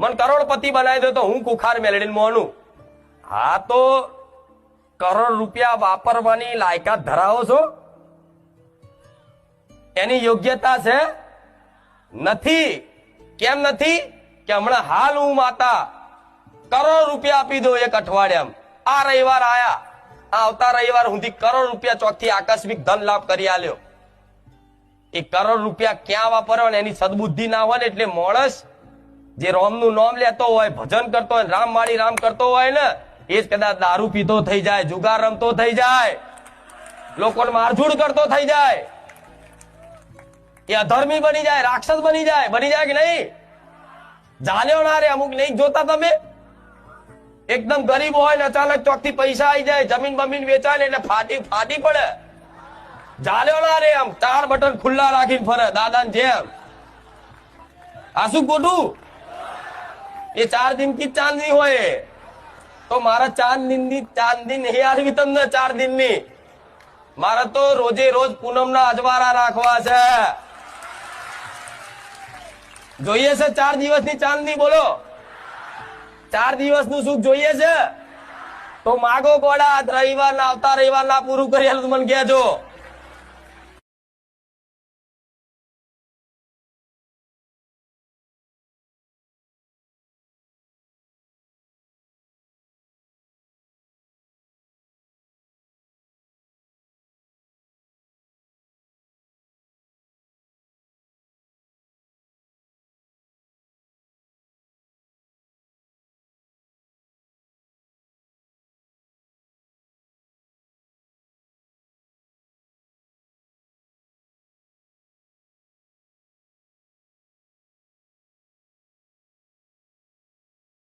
મને કરોડપતિ બનાવી દો તો હું કુખાર મેળવીને મોનું. હા તો કરોડ રૂપિયા વાપરવાની લાયકાત ધરાવો છો? એની યોગ્યતા છે? નથી. કેમ નથી? કે હમણાં હાલ હું માતા કરોડ રૂપિયા આપી દો એક અઠવાડિયામાં. આ રવિવાર આયા. આ આવતા રવિવાર સુધી કરોડ રૂપિયા ચોકથી આકસ્મિક ધન લાભ કરી આલ્યો. એ કરોડ રૂપિયા ક્યાં વાપરવા એની સદબુદ્ધિ ના હોય ને એટલે માણસ જે રોમનું નામ લેતો હોય, ભજન કરતો હોય, રામ માળી રામ કરતો હોય ને, એ જ કદાચ દારૂ પીતો થઈ જાય, જુગાર રમતો થઈ જાય, લોકોને મારઝૂડ કરતો થઈ જાય. એ અધર્મી બની જાય, રાક્ષસ બની જાય બની જાય કે નહીં? જાણ્યો ના રે, અમુક નહીં જોતા તમે? એકદમ ગરીબ હોય ને અચાનક ચોકથી પૈસા આવી જાય, જમીન બમીન વેચાય ને એટલે ફાટી ફાટી પડે. જાલ્યો ના રે, આમ ચાર બટન ખુલ્લા રાખીને ફરે દાદા જેમ. આ શું ખોટું? એ ચાર દિન કી ચાંદની હોય. તો મારા ચાંદ દિનની ચાંદની નહીં આવી તમને ચાર દિનની. મારે તો રોજે રોજ પૂનમના અજવારા રાખવા છે. જોઈએ છે ચાર દિવસની ચાંદની બોલો. ચાર દિવસનું સુખ જોઈએ છે? તો માગો ગોળા રવિવાર ના આવતા રવિવાર ના પૂરું કરી મને કહેજો.